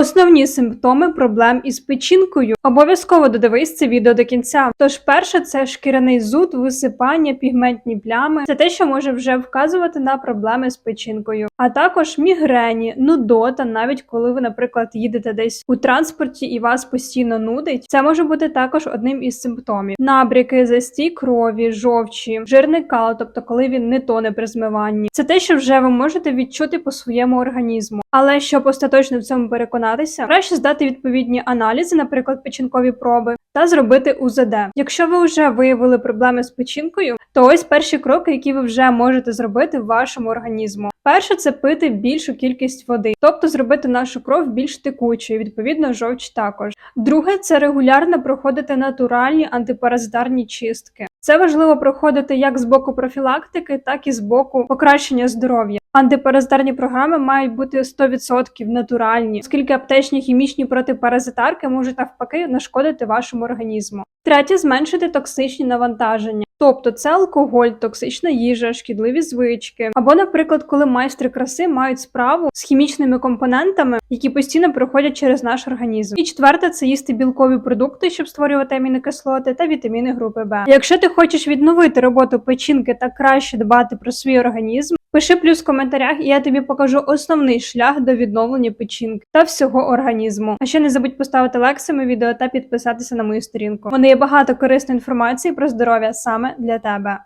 Основні симптоми проблем із печінкою. Обов'язково додивись це відео до кінця. Тож, перше, це шкіряний зуд, висипання, пігментні плями. Це те, що може вже вказувати на проблеми з печінкою, а також мігрені, нудота, навіть коли ви, наприклад, їдете десь у транспорті і вас постійно нудить. Це може бути також одним із симптомів: набряки, застій крові, жовчі, жирний кал, тобто коли він не тоне при змиванні. Це те, що вже ви можете відчути по своєму організму. Але щоб остаточно в цьому переконатися, краще здати відповідні аналізи, наприклад, печінкові проби, та зробити УЗД. Якщо ви вже виявили проблеми з печінкою, то ось перші кроки, які ви вже можете зробити в вашому організму. Перше це пити більшу кількість води, тобто зробити нашу кров більш текучою, відповідно, жовч також. Друге це регулярно проходити натуральні антипаразитарні чистки. Це важливо проходити як з боку профілактики, так і з боку покращення здоров'я. Антипаразитарні програми мають бути 100% натуральні, оскільки аптечні хімічні протипаразитарки можуть навпаки нашкодити вашому організму. Третє зменшити токсичні навантаження. Тобто це алкоголь, токсична їжа, шкідливі звички, або, наприклад, коли майстри краси мають справу з хімічними компонентами, які постійно проходять через наш організм. І четверте це їсти білкові продукти, щоб створювати амінокислоти та вітаміни групи Б. Якщо ти хочеш відновити роботу печінки та краще дбати про свій організм, пиши плюс в коментарях, і я тобі покажу основний шлях до відновлення печінки та всього організму. А ще не забудь поставити лайк цьому відео та підписатися на мою сторінку. Вони є багато корисної інформації про здоров'я саме для тебе.